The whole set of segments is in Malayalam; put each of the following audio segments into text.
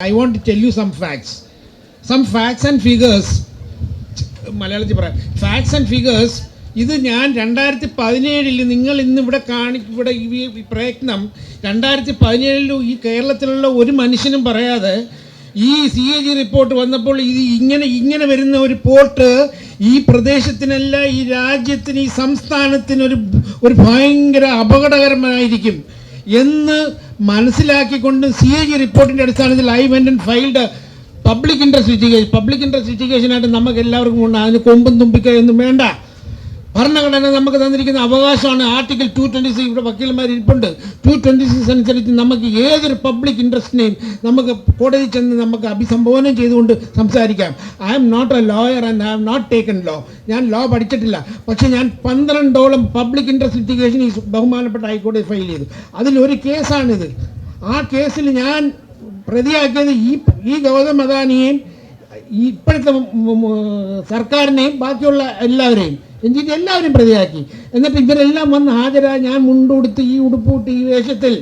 I want tell you some facts. Some facts and figures. മലയാളത്തിൽ പറയാം ഫാക്ട്സ് ആൻഡ് ഫിഗേഴ്സ് ഇത് ഞാൻ രണ്ടായിരത്തി പതിനേഴിൽ നിങ്ങൾ ഇന്ന് ഇവിടെ കാണി ഇവിടെ ഈ പ്രയത്നം രണ്ടായിരത്തി പതിനേഴിൽ ഈ കേരളത്തിലുള്ള ഒരു മനുഷ്യനും പറയാതെ ഈ സി എ ജി റിപ്പോർട്ട് വന്നപ്പോൾ ഇത് ഇങ്ങനെ ഇങ്ങനെ വരുന്ന ഒരു പോർട്ട് ഈ പ്രദേശത്തിനല്ല ഈ രാജ്യത്തിന് ഈ സംസ്ഥാനത്തിന് ഒരു ഒരു ഭയങ്കര അപകടകരമായിരിക്കും എന്ന് മനസ്സിലാക്കിക്കൊണ്ട് സി എ ജി റിപ്പോർട്ടിന്റെ അടിസ്ഥാനത്തിൽ I went and filed public interest litigation public interest ലിറ്റിഗേഷനായിട്ട് നമുക്ക് എല്ലാവർക്കും ഉണ്ട് അതിന് കൊമ്പും തുമ്പിക്കയൊന്നും വേണ്ട. ഭരണഘടന നമുക്ക് തന്നിരിക്കുന്ന അവകാശമാണ്. ആർട്ടിക്കിൾ ടു ട്വന്റി സിക്സ് ഇവിടെ വക്കീലന്മാർ ഇരിപ്പുണ്ട്. ടു ട്വന്റി സിക്സ് അനുസരിച്ച് നമുക്ക് ഏതൊരു പബ്ലിക് ഇൻട്രസ്റ്റിനെയും നമുക്ക് കോടതി ചെന്ന് നമുക്ക് അഭിസംബോധന ചെയ്തുകൊണ്ട് സംസാരിക്കാം. I am not a lawyer and I am not taken law ഞാൻ ലോ പഠിച്ചിട്ടില്ല. പക്ഷേ ഞാൻ പന്ത്രണ്ടോളം പബ്ലിക് ഇൻട്രസ്റ്റ് ലിറ്റിഗേഷൻ ഈ ബഹുമാനപ്പെട്ട ഹൈക്കോടതി ഫയൽ ചെയ്തു. അതിലൊരു കേസാണിത്. ആ കേസിൽ ഞാൻ പ്രതിയാക്കിയത് ഈ ഈ ഗൗതം അദാനിയെയും ഇപ്പോഴത്തെ സർക്കാരിനെയും ബാക്കിയുള്ള എല്ലാവരെയും. എന്നിട്ട് എല്ലാവരും പ്രതിയാക്കി. എന്നിട്ട് ഇവരെല്ലാം വന്ന് ഹാജരായി ഞാൻ മുണ്ടുടുത്ത് ഈ ഉടുപ്പൂട്ട് ഈ വേഷത്തിൽ.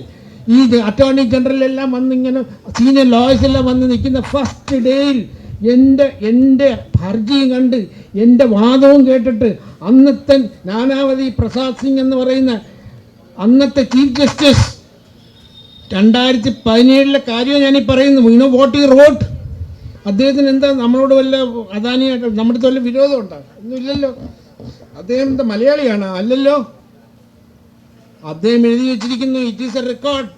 ഈ അറ്റോർണി ജനറലെല്ലാം വന്ന് ഇങ്ങനെ സീനിയർ ലോയേഴ്സ് എല്ലാം വന്ന് നിൽക്കുന്ന ഫസ്റ്റ് ഡേയിൽ എന്റെ എന്റെ ഹർജിയും കണ്ട് എന്റെ വാദവും കേട്ടിട്ട് അന്നത്തെ നാനാവതി പ്രസാദ് സിംഗ് എന്ന് പറയുന്ന അന്നത്തെ ചീഫ് ജസ്റ്റിസ് രണ്ടായിരത്തി പതിനേഴിലെ കാര്യം ഞാനീ പറയുന്നു. യുനോ വോട്ട് ഈ റോട്ട് അദ്ദേഹത്തിന് എന്താ നമ്മളോട് വല്ല അദാനിയായിട്ട് നമ്മുടെ വല്ല വിരോധമുണ്ടോ ഒന്നുമില്ലല്ലോ. അദ്ദേഹം മലയാളിയാണ് അല്ലല്ലോ? അദ്ദേഹം എഴുതി വെച്ചിരിക്കുന്നു it is a record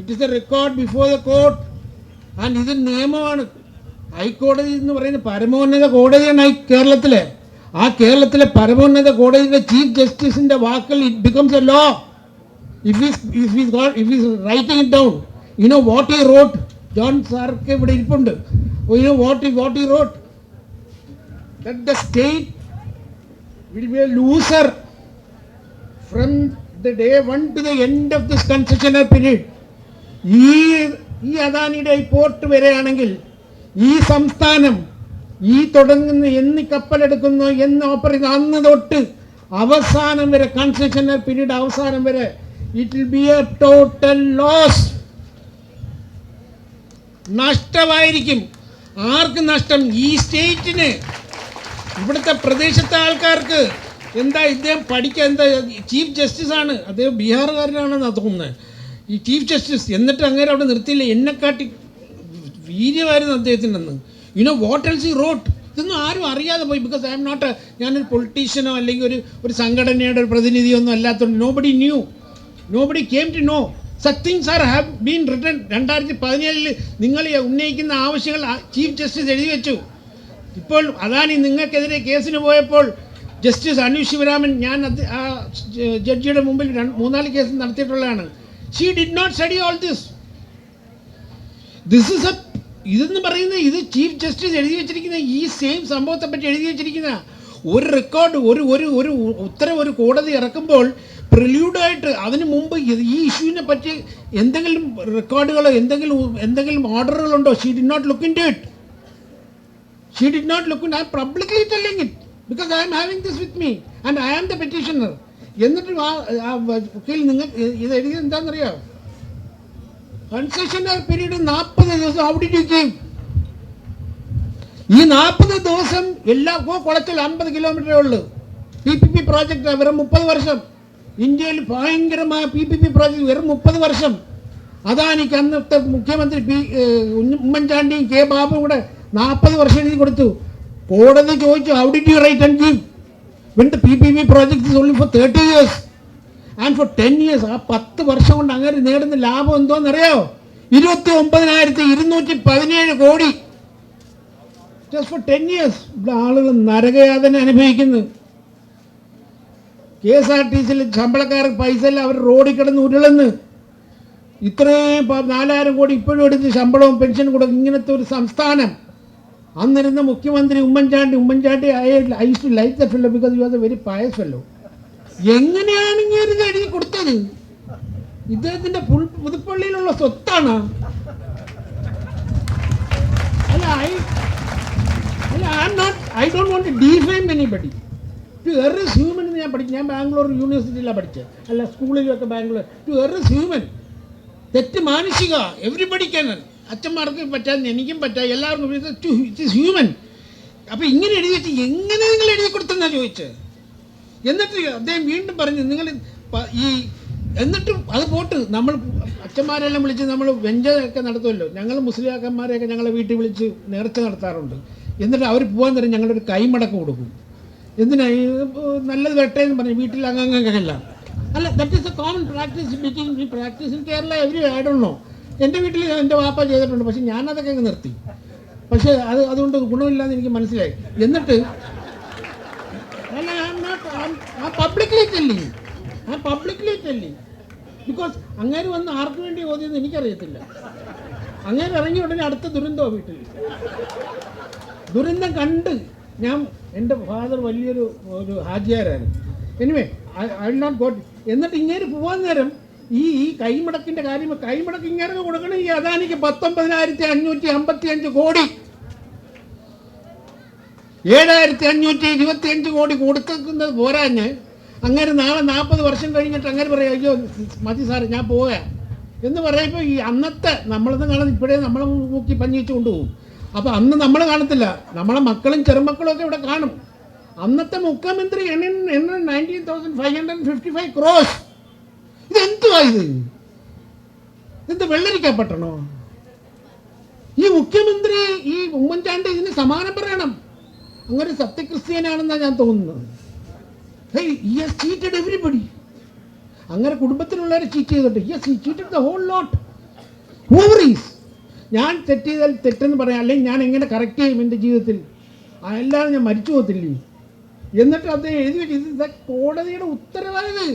it is a record before the court and ഇത് നിയമമാണ്. ഹൈക്കോടതി എന്ന് പറയുന്ന പരമോന്നത കോടതിയാണ് ഈ കേരളത്തിലെ. ആ കേരളത്തിലെ പരമോന്നത കോടതിയുടെ ചീഫ് ജസ്റ്റിസിന്റെ വാക്കുകൾ it becomes a law if is if got if he's writing it down you know what he wrote? John സാർക്ക് ഇവിടെ ഇരിപ്പുണ്ട്. യു നോ വാട്ട് വാട്ട് ഈ wrote the state will be a loser from the day one to the end of this concessional period. ഈ ഈ അദാനിയുടെ പോർട്ട് വരെയാണെങ്കിൽ ഈ സംസ്ഥാനം ഈ തുടങ്ങുന്ന എന്ന് കപ്പലെടുക്കുന്നു എന്ന് ഓപ്പറേറ്റ് അന്ന് തൊട്ട് അവസാനം വരെ കൺസെഷണൽ പീരീഡ് അവസാനം വരെ it will be a total loss നഷ്ടമായിരിക്കും. ആർക്ക് നഷ്ടം? ഈ സ്റ്റേറ്റിന് ഇവിടുത്തെ പ്രദേശത്തെ ആൾക്കാർക്ക് എന്താ ഇദ്ദേഹം പഠിക്കുക എന്താ ചീഫ് ജസ്റ്റിസ് ആണ്. അദ്ദേഹം ബീഹാറുകാരനാണെന്നാണ് തോന്നുന്നത് ഈ ചീഫ് ജസ്റ്റിസ് എന്നിട്ട് അങ്ങനെ അവിടെ നിർത്തിയില്ല? എന്നെക്കാട്ടി വീര്യമായിരുന്നു അദ്ദേഹത്തിന്റെ അന്ന് you know what else he wrote ഇതൊന്നും ആരും അറിയാതെ പോയി. ബിക്കോസ് ഐ എം നോട്ട് ഞാനൊരു പൊളിറ്റീഷ്യനോ അല്ലെങ്കിൽ ഒരു ഒരു സംഘടനയുടെ ഒരു പ്രതിനിധിയോ ഒന്നും അല്ലാത്തതുകൊണ്ട് nobody knew nobody came to no such things are have been return രണ്ടായിരത്തി പതിനേഴിൽ നിങ്ങൾ ഉന്നയിക്കുന്ന ആവശ്യങ്ങൾ ചീഫ് ജസ്റ്റിസ് എഴുതി വെച്ചു. ഇപ്പോൾ അദാനി നിങ്ങൾക്കെതിരെ കേസിന് പോയപ്പോൾ ജസ്റ്റിസ് അനു ശിവരാമൻ ഞാൻ ആ ജഡ്ജിയുടെ മുമ്പിൽ മൂന്നാൽ case നടത്തിയിട്ടുള്ളതാണ്. She did not study all this this is a ഇതെന്ന് പറയുന്നത് ഇത് ചീഫ് ജസ്റ്റിസ് എഴുതി വെച്ചിരിക്കുന്ന ഈ സെയിം സംഭവത്തെ പറ്റി എഴുതി വെച്ചിരിക്കുന്ന ഒരു റെക്കോർഡ് ഒരു ഒരു ഒരു ഉത്തരം ഒരു കോടതി ഇറക്കുമ്പോൾ പ്രിലൂഡായിട്ട് അതിന് മുമ്പ് ഈ ഇഷ്യൂവിനെ പറ്റി എന്തെങ്കിലും റെക്കോർഡുകളോ എന്തെങ്കിലും എന്തെങ്കിലും ഓർഡറുകളുണ്ടോ she did not look into it she did not look in I publicly telling it because I'm having this with me and I am the petitioner എന്നിട്ടും ആ വക്കീൽ നിങ്ങൾ ഇത് എഴുതിയത് എന്താണെന്നറിയോ? കൺസെഷണർ പീരീഡ് നാൽപ്പത് ദിവസം ഔഡിറ്റ് ഈ നാൽപ്പത് ദിവസം എല്ലാ കോ കുളത്തിൽ അമ്പത് കിലോമീറ്ററേ ഉള്ളൂ. പി പി പി പ്രോജക്റ്റ് വെറും മുപ്പത് വർഷം. ഇന്ത്യയിൽ ഭയങ്കരമായ പി പി പി പ്രോജക്റ്റ് വെറും മുപ്പത് വർഷം. അതാണ് എനിക്ക് അന്നത്തെ മുഖ്യമന്ത്രി പി ഉമ്മൻചാണ്ടിയും കെ ബാബുവും കൂടെ നാൽപ്പത് വർഷം എഴുതി കൊടുത്തു. കോടതി ചോദിച്ചു how did you write and give when the P P P project is only for thirty years and for ten years ആ പത്ത് വർഷം കൊണ്ട് അങ്ങനെ നേടുന്ന ലാഭം എന്തോന്നറിയോ? ഇരുപത്തി ഒമ്പതിനായിരത്തി ഇരുന്നൂറ്റി പതിനേഴ് കോടി. ജസ്റ്റ് ഫോർ ടെൻ ഇയേഴ്സ് ഇവിടെ ആളുകൾ നരകയാതന അനുഭവിക്കുന്നു. കെ എസ് ആർ ടി സിയിൽ ശമ്പളക്കാർക്ക് പൈസ ഇല്ല അവർ റോഡിൽ കിടന്ന് ഉരുളന്ന്. ഇത്രയും നാലായിരം കോടി ഇപ്പോഴും എടുത്ത് ശമ്പളവും പെൻഷനും കൊടുക്കും ഇങ്ങനത്തെ ഒരു സംസ്ഥാനം. അന്നിരുന്ന മുഖ്യമന്ത്രി Oommen Chandy Oommen Chandy I I to the fellow because you are a very pious fellow എങ്ങനെയാണ് ഇങ്ങനെ ഇത് എഴുതി കൊടുത്തത്? ഇദ്ദേഹത്തിന്റെ പുൽ പുതുപ്പള്ളിയിലുള്ള സ്വത്താണ്. അല്ല ഐ അല്ല I'm not I don't want defame anybody to err human എന്ന് ഞാൻ പഠിച്ചു. ഞാൻ ബാംഗ്ലൂർ യൂണിവേഴ്സിറ്റിയിലാണ് പഠിച്ചത്. അല്ല സ്കൂളിലൊക്കെ ബാംഗ്ലൂർ. ടു എർ ഹ്യൂമൻ തെറ്റ് മാനസിക എവറിബഡി ക്യാൻ അച്ഛന്മാർക്ക് പറ്റാൻ എനിക്കും പറ്റാ എല്ലാവർക്കും ഇറ്റ് ഇസ് ഹ്യൂമൻ അപ്പോൾ ഇങ്ങനെ എഴുതി വെച്ച് എങ്ങനെ നിങ്ങൾ എഴുതി കൊടുത്തെന്നാ ചോദിച്ചത് എന്നിട്ട് അദ്ദേഹം വീണ്ടും പറഞ്ഞു നിങ്ങൾ ഈ എന്നിട്ടും അത് പോട്ട്. നമ്മൾ അച്ഛന്മാരെല്ലാം വിളിച്ച് നമ്മൾ വെഞ്ചൊക്കെ നടത്തുമല്ലോ. ഞങ്ങൾ മുസ്ലിയാക്കന്മാരെയൊക്കെ ഞങ്ങളെ വീട്ടിൽ വിളിച്ച് നേർച്ച നടത്താറുണ്ട്. എന്നിട്ട് അവർ പോകാൻ തരും ഒരു കൈമടക്കം കൊടുക്കും. എന്തിനാ? നല്ലത് വരട്ടെ എന്ന് പറഞ്ഞു. വീട്ടിൽ അംഗങ്ങൾക്കെല്ലാം അല്ല that is a common practice between practice in Kerala every ആയിടുള്ളൂ എന്റെ വീട്ടിൽ എന്റെ വാപ്പ ചെയ്തിട്ടുണ്ട്. പക്ഷെ ഞാനതൊക്കെ അങ്ങ് നിർത്തി. പക്ഷേ അത് അതുകൊണ്ട് ഗുണമില്ലാന്ന് എനിക്ക് മനസ്സിലായി. എന്നിട്ട് ആ പബ്ലിക്ലി ടെല്ലി ആ പബ്ലിക്ലി ടെല്ലി ബിക്കോസ് അങ്ങേര് വന്ന് ആർക്ക് വേണ്ടി ഓതിയെന്ന് എനിക്കറിയത്തില്ല. അങ്ങേര് ഇറങ്ങി ഉടനെ അടുത്ത ദുരന്തമോ വീട്ടിൽ ദുരന്തം കണ്ട് ഞാൻ എന്റെ ഫാദർ വലിയൊരു ഒരു ഹാജിയാരായിരുന്നു എനിവേ ഐ നോട്ട് ഗോട്ട് എന്നിട്ട് ഇങ്ങേര് പോകാൻ നേരം ഈ ഈ കൈമടക്കിന്റെ കാര്യം കൈമടക്ക് ഇങ്ങനെ കൊടുക്കണം ഈ അദാനിക്ക് പത്തൊമ്പതിനായിരത്തി അഞ്ഞൂറ്റി അമ്പത്തി അഞ്ച് കോടി. ഏഴായിരത്തി അഞ്ഞൂറ്റി ഇരുപത്തി അഞ്ച് കോടി കൊടുക്കുന്നത് പോരാഞ്ഞ്. അങ്ങനെ നാളെ നാൽപ്പത് വർഷം കഴിഞ്ഞിട്ട് അങ്ങനെ പറയാം അയ്യോ മതി സാറ് ഞാൻ പോവാ. എന്ന് പറയുമ്പോൾ ഈ അന്നത്തെ നമ്മളെന്ന് കാണാൻ ഇപ്പോഴേ നമ്മളെ നോക്കി പഞ്ഞിച്ചു കൊണ്ടുപോകും. അപ്പോൾ അന്ന് നമ്മൾ കാണത്തില്ല. നമ്മളെ മക്കളും ചെറുമക്കളും ഒക്കെ ഇവിടെ കാണും. അന്നത്തെ മുഖ്യമന്ത്രി എണ്ണ nineteen thousand five hundred fifty five crores ഇതെന്തുവാ ഇത് വെള്ളരിക്ക വെള്ളരിക്കപ്പെട്ടണോ ഈ മുഖ്യമന്ത്രി ഈ ഉമ്മൻചാണ്ടി ഇതിന് സമാനം പറയണം. അങ്ങനെ സത്യക്രിസ്ത്യനാണെന്നാ ഞാൻ തോന്നുന്നത്. എവരിബഡി അങ്ങനെ കുടുംബത്തിലുള്ളവരെ ചീറ്റ് ചെയ്തിട്ട് yes he cheated the whole lot over is ഞാൻ തെറ്റ് ചെയ്താൽ തെറ്റെന്ന് പറയാം. അല്ലെങ്കിൽ ഞാൻ എങ്ങനെ കറക്റ്റ് ചെയ്യും എന്റെ ജീവിതത്തിൽ? അതെല്ലാം ഞാൻ മരിച്ചു പോകത്തില്ലേ? എന്നിട്ട് അദ്ദേഹം എഴുതി വെച്ച് കോടതിയുടെ ഉത്തരവായത്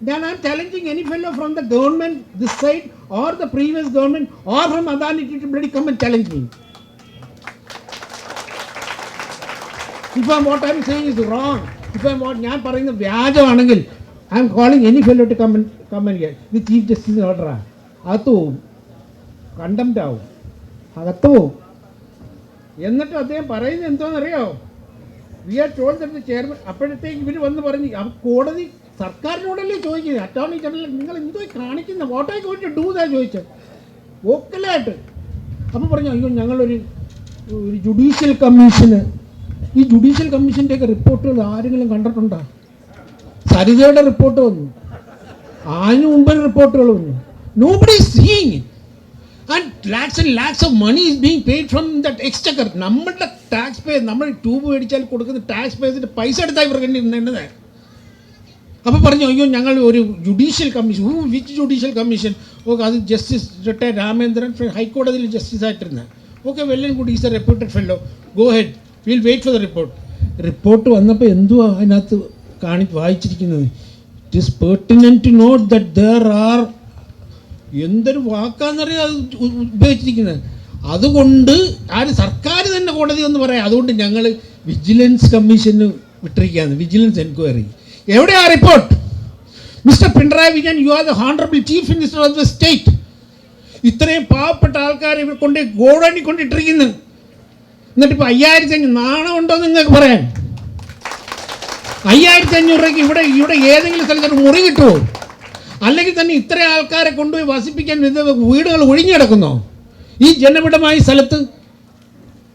ഞാൻ am challenging any fellow from the government this side or the previous government or from Adani to bloody come and challenge me if I'm what I'm saying is wrong if I'm what ഞാൻ പറയുന്നത് വ്യാജമാണെങ്കിൽ I'm calling any fellow to come on come on ഇത് ചീഫ് ജസ്റ്റിസ് ഓർഡറാ അകത്ത് പോവും. കണ്ടംറ്റ് ആവും. അകത്ത് എന്നിട്ട് അദ്ദേഹം പറയുന്നത് എന്തോന്നറിയാമോ we are told that chairman അപ്പോഴത്തേക്ക് ഇവർ വന്ന് പറഞ്ഞ് കോടതി സർക്കാരിനോടല്ലേ ചോദിക്കുന്നത്? അറ്റോർണി ജനറൽ നിങ്ങൾ എന്തോ കാണിക്കുന്ന വോട്ടായി ഡൂ ഇതാ ചോദിച്ചത്? വോക്കലായിട്ട്. അപ്പോൾ പറഞ്ഞു അയ്യോ ഞങ്ങളൊരു ഒരു ജുഡീഷ്യൽ കമ്മീഷന് ഈ ജുഡീഷ്യൽ കമ്മീഷന്റെയൊക്കെ റിപ്പോർട്ടുകൾ ആരെങ്കിലും കണ്ടിട്ടുണ്ടോ? സരിതയുടെ റിപ്പോർട്ട് വന്നു. അതിന് മുമ്പ് റിപ്പോർട്ടുകൾ വന്നു. Nobody seeing and lakhs and lakhs of money is being paid from that exchequer നമ്മളുടെ ടാക്സ് പേ നമ്മൾ ട്യൂബ് മേടിച്ചാൽ കൊടുക്കുന്ന ടാക്സ് പേസിന്റെ പൈസ എടുത്താൽ ഇവർക്ക് എണ്ണുന്നത് അപ്പോൾ പറഞ്ഞു അയ്യോ ഞങ്ങൾ ഒരു judicial commission uh which judicial commission okay അത് ജസ്റ്റിസ് റിട്ടയർ രാമേന്ദ്രൻ ഹൈക്കോടതിയിൽ justice ആയിട്ടിരുന്നത് okay well and good is a reputed fellow go ahead will wait for the report report വന്നപ്പോൾ എന്തുവാ അതിനകത്ത് കാണി വായിച്ചിരിക്കുന്നത്? It is pertinent to note that there are എന്തൊരു വാക്കാന്നറിയാം അത് ഉപയോഗിച്ചിരിക്കുന്നത് അതുകൊണ്ട് ആര് സർക്കാർ തന്നെ കോടതി എന്ന് പറയാം അതുകൊണ്ട് ഞങ്ങൾ വിജിലൻസ് കമ്മീഷന് വിട്ടിരിക്കുകയാണ് വിജിലൻസ് എൻക്വയറി എവിടെയാ report mister Pinarayi Vijayan you are the honourable chief minister of the state ഇത്രയും പാവപ്പെട്ട ആൾക്കാരെ ഇവർ കൊണ്ട് ഗോഡണി കൊണ്ടിട്ടിരിക്കുന്നു എന്നിട്ട് ഇപ്പോൾ അയ്യായിരത്തി അഞ്ഞൂറ് നാണമുണ്ടോ നിങ്ങൾക്ക് പറയാൻ? അയ്യായിരത്തി അഞ്ഞൂറ് രൂപയ്ക്ക് ഇവിടെ ഇവിടെ ഏതെങ്കിലും സ്ഥലത്ത് മുറി കിട്ടുമോ അല്ലെങ്കിൽ തന്നെ ഇത്ര ആൾക്കാരെ കൊണ്ടുപോയി വസിപ്പിക്കാൻ ഇത് വീടുകൾ ഒഴിഞ്ഞു കിടക്കുന്നോ? ഈ ജനപിടമായ സ്ഥലത്ത്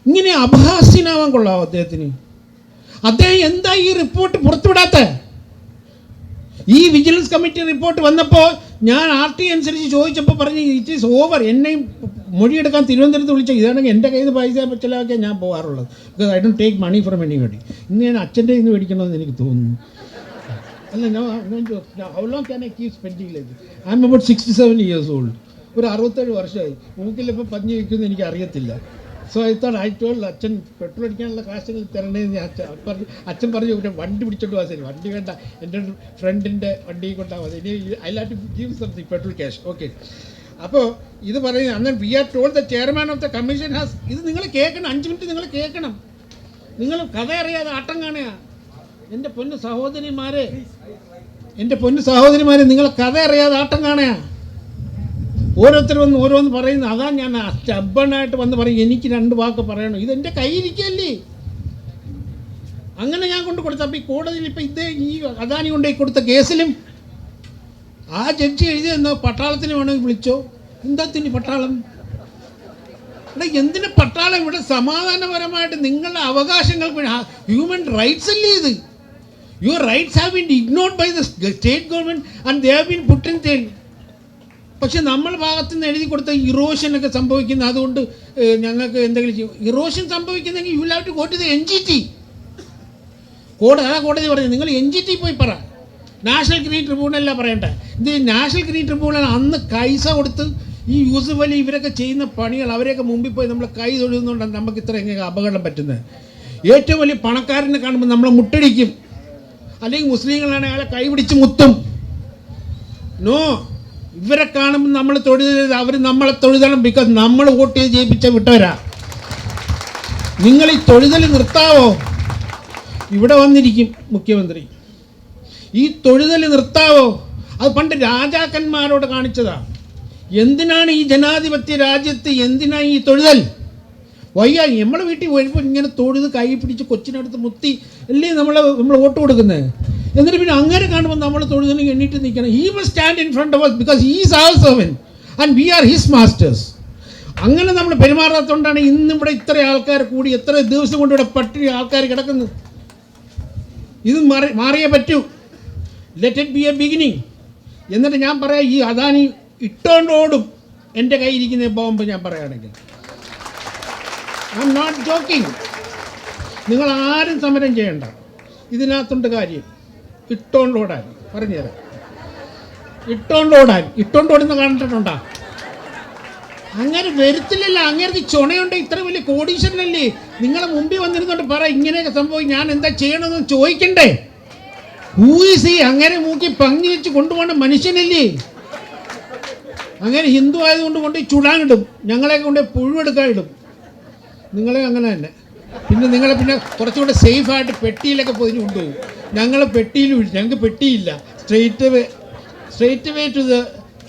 ഇങ്ങനെ അപഹാസ്യനാവാൻ കൊള്ളാവോ അദ്ദേഹത്തിന്? അദ്ദേഹം എന്താ ഈ റിപ്പോർട്ട് പുറത്തുവിടാത്ത ഈ വിജിലൻസ് കമ്മിറ്റി റിപ്പോർട്ട് വന്നപ്പോൾ ഞാൻ ആർ ടി അനുസരിച്ച് ചോദിച്ചപ്പോൾ പറഞ്ഞ് ഇറ്റ് ഈസ് ഓവർ എന്നെയും മൊഴിയെടുക്കാൻ തിരുവനന്തപുരത്ത് വിളിച്ച ഇതാണെങ്കിൽ എന്റെ കയ്യിൽ നിന്ന് പൈസ ചിലവാക്കിയാൽ ഞാൻ പോകാറുള്ളത്. Because I don't take money from any വേണ്ടി ഇന്ന് ഞാൻ അച്ഛന്റെ ഇന്ന് മേടിക്കണമെന്ന് എനിക്ക് തോന്നുന്നു. അല്ല how long can I keep spending like I'm about sixty seven years old ഒരു അറുപത്തേഴ് വർഷമായി. മൂക്കിലിപ്പോൾ പതിഞ്ഞ് വയ്ക്കുമെന്ന് എനിക്ക് അറിയത്തില്ല. സോ ഐ തോട്ട് അച്ഛൻ പെട്രോൾ അടിക്കാനുള്ള കാശ് തരണേന്ന് അച്ഛൻ പറഞ്ഞു. അച്ഛൻ പറഞ്ഞു ഇവിടെ വണ്ടി പിടിച്ചോണ്ട് പോകാൻ വണ്ടി വേണ്ട. എന്റെ ഫ്രണ്ടിന്റെ വണ്ടി കൊണ്ടാൽ മതി ഇനി I give something petrol cash. Okay. അപ്പോൾ ഇത് പറയുന്നത് അന്ന് we are told the chairman of the commission has ഇത് നിങ്ങൾ കേൾക്കണം. അഞ്ച് മിനിറ്റ് നിങ്ങൾ കേൾക്കണം. നിങ്ങൾ കഥ അറിയാതെ ആട്ടം കാണുക. എന്റെ പൊന്നു സഹോദരിമാരെ എന്റെ പൊന്നു സഹോദരിമാരെ നിങ്ങൾ കഥ അറിയാതെ ആട്ടം കാണുക. ഓരോരുത്തർ വന്ന് ഓരോന്ന് പറയുന്നു. അതാ ഞാൻ സ്റ്റബണായിട്ട് വന്ന് പറയും എനിക്ക് രണ്ട് വാക്ക് പറയണം. ഇതെന്റെ കയ്യിരിക്കല്ലേ അങ്ങനെ ഞാൻ കൊണ്ട് കൊടുത്ത. അപ്പോൾ ഈ കോടതിയിൽ ഇപ്പം ഇതേ ഈ അദാനി കൊണ്ടുപോയി കൊടുത്ത കേസിലും ആ ജഡ്ജി എഴുതി എഴുതിയെന്നോ പട്ടാളത്തിന് വേണമെങ്കിൽ വിളിച്ചോ. എന്താ തിന് പട്ടാളം? ഇവിടെ എന്തിന് പട്ടാളം? ഇവിടെ സമാധാനപരമായിട്ട് നിങ്ങളുടെ അവകാശങ്ങൾക്ക് ഹ്യൂമൻ റൈറ്റ്സ് അല്ലേ ഇത്? Your rights have been ignored by the state government and they have been put in പക്ഷെ നമ്മൾ ഭാഗത്ത് നിന്ന് എഴുതി കൊടുത്ത ഇറോഷനൊക്കെ സംഭവിക്കുന്ന അതുകൊണ്ട് ഞങ്ങൾക്ക് എന്തെങ്കിലും ചെയ്യും. Erosion സംഭവിക്കുന്നെങ്കിൽ you have to go to the N G T കോടതി ആ കോടതി പറഞ്ഞു നിങ്ങൾ എൻ ജി ടി പോയി പറ. നാഷണൽ ഗ്രീൻ ട്രിബ്യൂണലല്ല പറയണ്ട. ഇത് നാഷണൽ ഗ്രീൻ ട്രിബ്യൂണൽ അന്ന് കൈസ കൊടുത്ത് ഈ യൂസഫ് അലി ഇവരൊക്കെ ചെയ്യുന്ന പണികൾ അവരെയൊക്കെ മുമ്പിൽ പോയി നമ്മൾ കൈ തൊഴുതുകൊണ്ടാണ് നമുക്ക് ഇത്ര എങ്ങനെ അപകടം പറ്റുന്നത്. ഏറ്റവും വലിയ പണക്കാരനെ കാണുമ്പോൾ നമ്മളെ മുട്ടടിക്കും. അല്ലെങ്കിൽ മുസ്ലിങ്ങളാണെങ്കിൽ അയാളെ കൈ പിടിച്ച് മുത്തും. നോ ഇവരെ കാണുമ്പോൾ നമ്മൾ തൊഴുതരുത് അവർ നമ്മളെ തൊഴുതണം ബിക്കോസ് നമ്മൾ വോട്ട് ചെയ്ത് ജയിപ്പിച്ച വിട്ടവരാ. നിങ്ങൾ ഈ തൊഴുതൽ നിർത്താവോ? ഇവിടെ വന്നിരിക്കും മുഖ്യമന്ത്രി. ഈ തൊഴുതൽ നിർത്താവോ? അത് പണ്ട് രാജാക്കന്മാരോട് കാണിച്ചതാ. എന്തിനാണ് ഈ ജനാധിപത്യ രാജ്യത്ത് എന്തിനാണ് ഈ തൊഴുതൽ വയ്യ നമ്മളെ വീട്ടിൽ വരുമ്പോൾ ഇങ്ങനെ തൊഴുത് കൈ പിടിച്ച് കൊച്ചിനടുത്ത് മുത്തി അല്ലേ നമ്മൾ നമ്മൾ വോട്ട് കൊടുക്കുന്നത് എന്നിട്ട് പിന്നെ അങ്ങനെ കാണുമ്പോൾ നമ്മൾ തൊഴുതിന് എണ്ണിട്ട് നിൽക്കണം he must stand in front of because he's our servant and we are his masters അങ്ങനെ നമ്മൾ പെരുമാറാത്തതുകൊണ്ടാണ് ഇന്ന് ഇവിടെ ഇത്ര ആൾക്കാർ കൂടി എത്ര ദിവസം കൊണ്ട് ഇവിടെ പട്ടിണി ആൾക്കാർ കിടക്കുന്നത്. ഇത് മാറി മാറിയേ പറ്റൂ. Let it be a beginning എന്നിട്ട് ഞാൻ പറയാം ഈ അദാനി ഇട്ടോണ്ടോടും എന്റെ കയ്യിരിക്കുന്ന ബോംബ് ഞാൻ പറയുകയാണെങ്കിൽ. ഐ എം നോട്ട് ജോക്കിംഗ് നിങ്ങൾ ആരും സമരം ചെയ്യണ്ട. ഇതിനകത്തുണ്ട് കാര്യം. ഇട്ടോണ്ടോടാൻ പറഞ്ഞുതരാം ഇട്ടോണ്ടോടാൻ ഇട്ടോണ്ടോടുന്ന കണ്ടിട്ടുണ്ടാ? അങ്ങനെ വരുത്തില്ലല്ലോ. അങ്ങനെ ചുണയുണ്ട്. ഇത്ര വലിയ കോടീശ്വരനല്ലേ? നിങ്ങളെ മുമ്പിൽ വന്നിരുന്നോണ്ട് പറ ഇങ്ങനെയൊക്കെ സംഭവം ഞാൻ എന്താ ചെയ്യണമെന്ന് ചോദിക്കണ്ടേ? ഈ അങ്ങനെ മൂക്കി പങ്കി വെച്ച് കൊണ്ടുപോകേണ്ട മനുഷ്യനല്ലേ? അങ്ങനെ ഹിന്ദു ആയതുകൊണ്ട് കൊണ്ട് ചുടാനിടും ഞങ്ങളെ കൊണ്ട് പുഴുവെടുക്കാൻ ഇടും. നിങ്ങളെ അങ്ങനെ തന്നെ. പിന്നെ നിങ്ങളെ പിന്നെ കുറച്ചുകൂടെ സേഫായിട്ട് പെട്ടിയിലൊക്കെ പൊതിഞ്ഞ് കൊണ്ടുപോകും. ഞങ്ങൾ പെട്ടിയിൽ ഞങ്ങൾക്ക് പെട്ടിയില്ല. Straight way straight way to the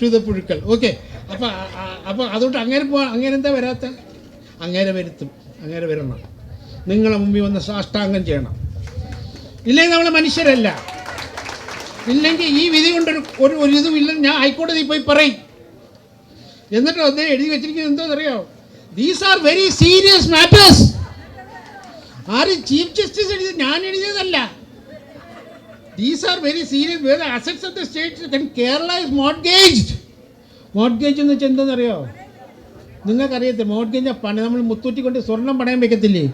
to the പുഴുക്കൾ. ഓക്കെ അപ്പം അപ്പം അതുകൊണ്ട് അങ്ങനെ പോവാ അങ്ങനെ എന്താ വരാത്ത? അങ്ങനെ വരുത്തും. അങ്ങനെ വരണം. നിങ്ങളെ മുമ്പിൽ വന്ന് സാഷ്ടാംഗം ചെയ്യണം. ഇല്ലെങ്കിൽ നമ്മൾ മനുഷ്യരല്ല. ഇല്ലെങ്കിൽ ഈ വിധി കൊണ്ടൊരു ഒരു ഒരു ഇതും ഇല്ലെന്ന് ഞാൻ ഹൈക്കോടതി പോയി പറയും. എന്നിട്ട് അദ്ദേഹം എഴുതി വെച്ചിരിക്കുന്നത് എന്തോന്നറിയോ these are very serious matters ആര് ചീഫ് ജസ്റ്റിസ് എഴുതിയത് ഞാൻ എഴുതിയതല്ല. These are very serious assets of the state Kerala is mortgaged mortgage എന്ന് വെച്ചാൽ എന്താണെന്നറിയോ നിങ്ങൾക്കറിയത്തില്ല മോഡ്ഗേജ് പണി നമ്മൾ മുത്തൂറ്റി കൊണ്ട് സ്വർണം പണയം വെക്കത്തില്ലേ?